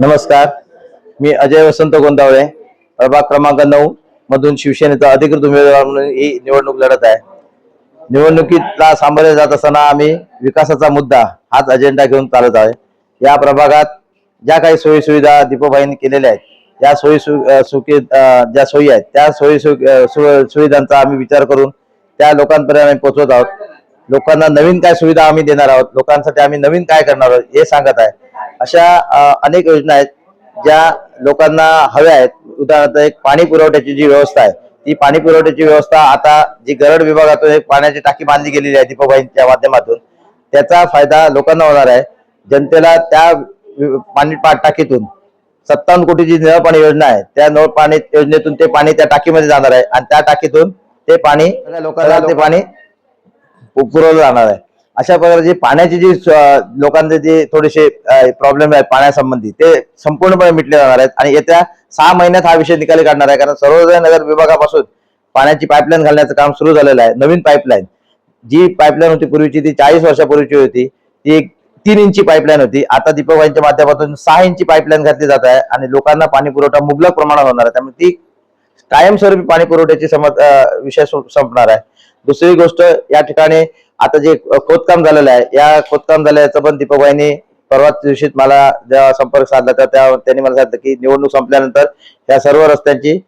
नमस्कार. मी अजय वसंत गोंदावळे. प्रभाग क्रमांक नऊ मधून शिवसेनेचा अधिकृत उमेदवार म्हणून ही निवडणूक लढत आहे. निवडणुकीला सामोरे जात असताना आम्ही विकासाचा मुद्दा हाच अजेंडा घेऊन चालत आहे. या प्रभागात ज्या काही सोयी सुविधा दीपभाईंनी केलेल्या आहेत या सोयी सुखी ज्या सोयी आहेत त्या सोयी सु सुविधांचा आम्ही विचार करून त्या लोकांपर्यंत आम्ही पोहोचवत आहोत. लोकांना नवीन काय सुविधा आम्ही देणार आहोत लोकांसाठी आम्ही नवीन काय करणार आहोत हे सांगत आहे. अशा अनेक योजना आहेत ज्या लोकांना हव्या आहेत. उदाहरणार्थ एक पाणी पुरवठ्याची जी व्यवस्था आहे ती पाणी पुरवठ्याची व्यवस्था आता जी गरड विभागातून एक पाण्याची टाकी बांधली गेलेली आहे दीपभाईंच्या माध्यमातून त्याचा फायदा लोकांना होणार आहे. जनतेला त्या पाणी पा- टाकीतून सत्तावन्न कोटीची नळ पाणी योजना आहे त्या नळ पाणी योजनेतून ते पाणी त्या टाकीमध्ये जाणार आहे आणि त्या टाकीतून ते पाणी लोकांना ते पाणी पुरवलं जाणार आहे. अशा प्रकारची पाण्याची जी लोकांचे जे थोडेसे प्रॉब्लेम आहेत पाण्यासंबंधी ते संपूर्णपणे मिटले जाणार आहेत. आणि येत्या सहा महिन्यात हा विषय निकाली काढणार आहे. कारण सर्वोदय नगर विभागापासून पाण्याची पाईपलाईन घालण्याचं काम सुरू झालेलं आहे. नवीन पाईपलाईन जी पाईपलाईन होती पूर्वीची ती चाळीस वर्षापूर्वीची होती. ती एक तीन इंची पाईपलाईन होती. आता दीपकबाईंच्या माध्यमातून सहा इंची पाईपलाईन घातली जात आहे. आणि लोकांना पाणी पुरवठा मुबलक प्रमाणात होणार आहे. त्यामुळे ती कायमस्वरूपी पाणी पुरवठ्याची समज विषय संपणार आहे. दुसरी गोष्ट या ठिकाणी आता जे खोदकाम झालेलं आहे या खोदकाम झाल्याचं पण दीपकबाईंनी परवाच दिवशी मला जेव्हा संपर्क साधला तर त्या त्यांनी मला सांगितलं की निवडणूक संपल्यानंतर या सर्व रस्त्यांची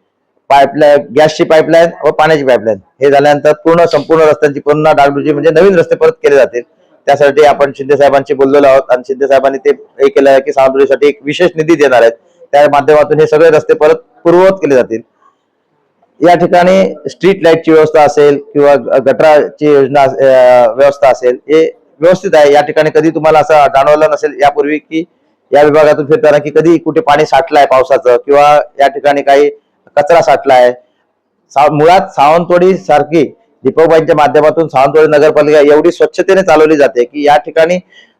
पाईपलाईन गॅसची पाईपलाईन व पाण्याची पाईपलाईन हे झाल्यानंतर पूर्ण संपूर्ण रस्त्यांची पुन्हा डागडुजी म्हणजे नवीन रस्ते परत केले जातील. त्यासाठी आपण शिंदे साहेबांशी बोललेलो आहोत आणि शिंदे साहेबांनी ते हे केलं आहे की सावंतवाडीसाठी एक विशेष निधी देणार आहेत. त्या माध्यमातून हे सगळे रस्ते परत पूर्ववत केले जातील. या ठिकाणी स्ट्रीट लाईटची व्यवस्था असेल किंवा गटराची योजना व्यवस्था असेल हे व्यवस्थित आहे. या ठिकाणी कधी तुम्हाला असं जाणवलं नसेल यापूर्वी की या विभागातून फिरताना की कधी कुठे पाणी साठलं आहे पावसाचं किंवा या ठिकाणी काही कचरा साठलाय? सा- मुळात सावंतवाडी सारखी दीपकबाईंच्या माध्यमातून सावंतवाडी नगरपालिका एवढी स्वच्छतेने चालवली जाते की या ठिकाणी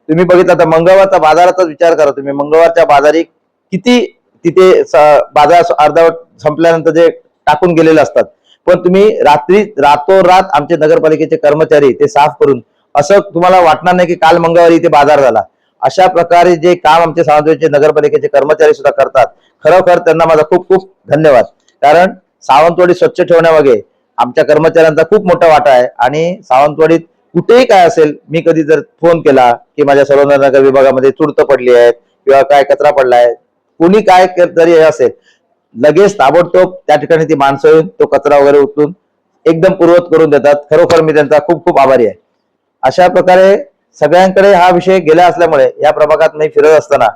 तुम्ही बघितलं तर मंगळवारचा बाजाराचाच विचार करा तुम्ही. मंगळवारच्या बाजारी किती तिथे स- बाजार अर्धावट संपल्यानंतर जे टाकून गेलेले असतात. पण तुम्ही रात्री रातोरात आमचे नगरपालिकेचे कर्मचारी ते साफ करून असं तुम्हाला वाटणार नाही की काल मंगळवारी इथे बाजार झाला. अशा प्रकारे जे काम आमचे सावंतवाडीचे नगरपालिकेचे कर्मचारी सुद्धा करतात. खरोखर त्यांना माझा खूप खूप धन्यवाद. कारण सावंतवाडी स्वच्छ ठेवण्यामागे आमच्या कर्मचाऱ्यांचा खूप मोठा वाटा आहे. आणि सावंतवाडीत कुठेही काय असेल मी कधी जर फोन केला की माझ्या सर्वनगर विभागामध्ये तुडत पडली आहे किंवा काय कचरा पडला आहे कुणी काय केलं तरी असेल. लगेच ताबडतोब त्या ठिकाणी ती माणसं येऊन तो कचरा वगैरे उचलून एकदम पूर्वत करून देतात. खरोखर मी त्यांचा खूप खूप आभारी आहे. अशा प्रकारे सगळ्यांकडे हा विषय गेला असल्यामुळे या प्रभागात मी फिरत असताना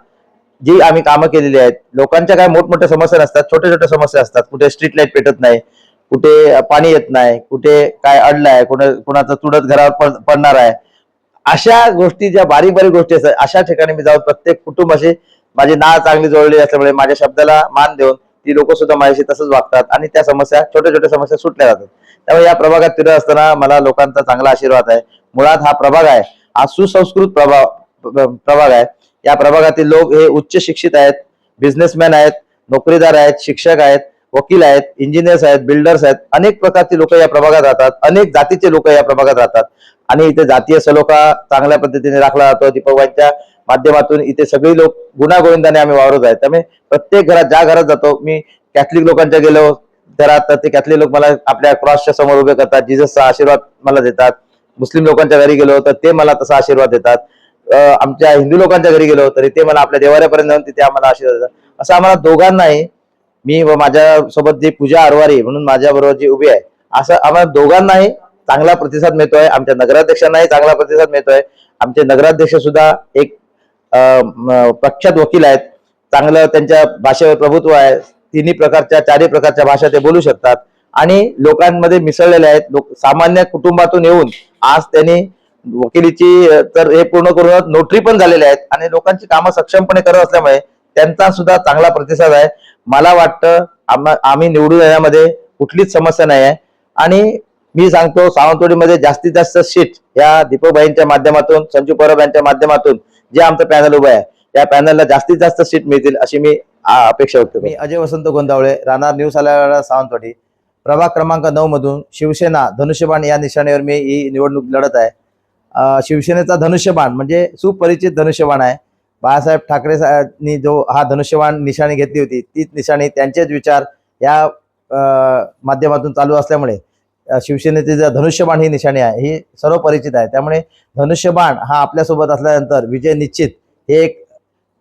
जी आम्ही कामं केलेली आहेत लोकांच्या काय मोठमोठ्या समस्या नसतात छोट्या छोट्या समस्या असतात. कुठे स्ट्रीट लाइट पेटत नाही कुठे पाणी येत नाही कुठे काय अडलंय कुठे कुणाचं तुडत घरावर पडणार आहे. अशा गोष्टी ज्या बारीक बारीक गोष्टी असतात अशा ठिकाणी मी जाऊन प्रत्येक कुटुंबाशी माझी नाळ चांगली जोडलेली असल्यामुळे माझ्या शब्दाला मान देऊन ती लोक सुद्धा माझ्याशी तसंच वागतात आणि त्या समस्या छोट्या छोट्या समस्या सुटल्या जातात. त्यामुळे या प्रभागात फिरत असताना मला लोकांचा चांगला आशीर्वाद आहे. मुळात हा प्रभाग आहे हा सुसंस्कृत प्रभाग प्रभाग आहे. या प्रभागातील लोक हे उच्च शिक्षित आहेत बिझनेसमॅन आहेत नोकरीदार आहेत शिक्षक आहेत वकील आहेत इंजिनियर्स आहेत बिल्डर्स आहेत. अनेक प्रकारची लोक या प्रभागात राहतात अनेक जातीचे लोक या प्रभागात राहतात. आणि इथे जातीय सलोखा चांगल्या पद्धतीने राखला जातो. दीपकबाईंच्या माध्यमातून इथे सगळी लोक गुणागोविंदाने आम्ही वावरत आहे त्यामुळे प्रत्येक घरात ज्या घरात जातो मी कॅथलिक लोकांच्या गेलो घरात तर ते कॅथलिक लोक मला आपल्या क्रॉसच्या समोर उभे करतात जिजसचा आशीर्वाद मला देतात. मुस्लिम लोकांच्या घरी गेलो तर ते मला तसा आशीर्वाद देतात. आमच्या हिंदू लोकांच्या घरी गेलो तरी ते मला आपल्या देवाऱ्यापर्यंत जाऊन तिथे आम्हाला आशीर्वाद देतात. असं आम्हाला दोघांनाही मी व माझ्या सोबत जी पूजा आरवारी म्हणून माझ्या बरोबर जी उभी आहे असं आम्हाला दोघांनाही चांगला प्रतिसाद मिळतोय. आमच्या नगराध्यक्षांनाही चांगला प्रतिसाद मिळतोय. आमचे नगराध्यक्ष सुद्धा एक प्रख्यात वकील आहेत. चांगलं त्यांच्या भाषेवर प्रभुत्व आहे. तिन्ही प्रकारच्या चारही प्रकारच्या भाषा ते बोलू शकतात. आणि लोकांमध्ये मिसळलेले आहेत. लोक सामान्य कुटुंबातून येऊन आज त्यांनी वकिलीची तर हे पूर्ण करून नोटरी पण झालेले आहेत. आणि लोकांची कामं सक्षमपणे करत असल्यामुळे त्यांचा सुद्धा चांगला प्रतिसाद आहे. मला वाटतं आम्हा- आम्ही निवडून येण्यामध्ये कुठलीच समस्या नाही आहे. आणि मी सांगतो सावंतवाडीमध्ये जास्तीत जास्त सीट या दीपकबाईंच्या माध्यमातून संजू परब यांच्या माध्यमातून जे आमचं पॅनल उभं आहे या पॅनलला जास्तीत जास्त सीट मिळतील अशी मी अपेक्षा व्यक्त मी अजय वसंत गोंदावळे राहणार न्यूज सालावाडा सावंतवाडी. प्रभाग क्रमांक नऊ मधून शिवसेना धनुष्यबाण या निशाणीवर मी ही निवडणूक लढत आहे. शिवसेनेचा धनुष्यबाण म्हणजे सुपरिचित धनुष्यबाण आहे. बाळासाहेब ठाकरे साहेबांनी जो हा धनुष्यबाण निशाणी घेतली होती तीच निशाणी त्यांचेच विचार या माध्यमातून चालू असल्यामुळे शिवसेनेचे जे धनुष्यबाण ही निशाणी आहे ही सर्व परिचित आहे. त्यामुळे धनुष्यबाण हा आपल्यासोबत असल्यानंतर विजय निश्चित हे एक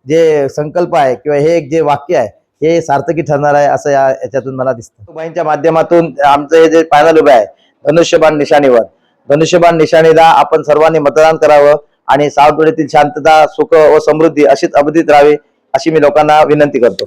जे संकल्प आहे किंवा हे एक जे वाक्य आहे हे सार्थकी ठरणार आहे असं या याच्यातून मला दिसतं. बाईंच्या माध्यमातून आमचं हे जे पॅनल उभे आहे धनुष्यबाण निशाणीवर. धनुष्यबाण निशाणीला आपण सर्वांनी मतदान करावं आणि सावखेडीतील शांतता सुख व समृद्धी अशीच अबधित राहावी अशी मी लोकांना विनंती करतो.